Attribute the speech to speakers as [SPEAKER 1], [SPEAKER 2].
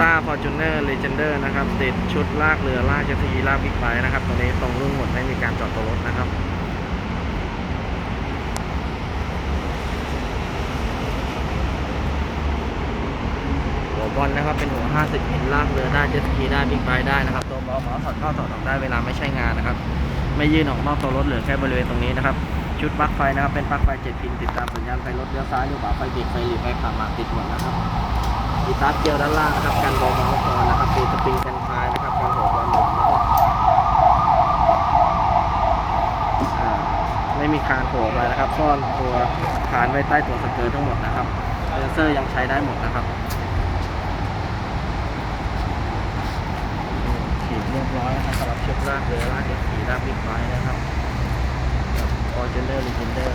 [SPEAKER 1] ต้าฟอร์จูเนอร์เลเจนเดอร์นะครับติดชุดลากเรือลากเจ็ตสกีลากบิ๊กไบค์นะครับตรงนี้ตรงรุ่นหมดไม่มีการจอดตัวรถนะครับหัวบอลนะครับเป็นหัว 50มิลลากเรือได้เจ็ตสกีได้บิ๊กไบค์ได้นะครับตัวเบาหมอถอดเข้าถอดออกได้เวลาไม่ใช้งานนะครับ ไม่ยื่นออกนอกตัวรถเหลือแค่บริเวณตรงนี้นะครับชุดปลั๊กไฟนะครับเป็นปลั๊กไฟ7พินติดตามสัญญาณไฟรถเลี้ยวซ้ายหรือขวาไฟเบรกไฟหลีไฟผ่ามาติดหมดนะครับ อีตาร์ทเกียวด้านล่างนะครับกันเบาๆพอนะครับตีสปริงกันคลายนะครับกันหัวบอลหมุนนะครับอ่าไม่มีคานโผล่อะไรนะครับซ่อนตัวคานไว้ใต้ตัวสเกิร์ตทั้งหมดนะครับเซนเซอร์ยังใช้ได้หมดนะครับขีดเรียบร้อยนะครับสำหรับเชุดลากเรือลากเจ็ตสกีลากบิ๊กไบค์นะครับออเจนเดอร์ลีเจนเดอร์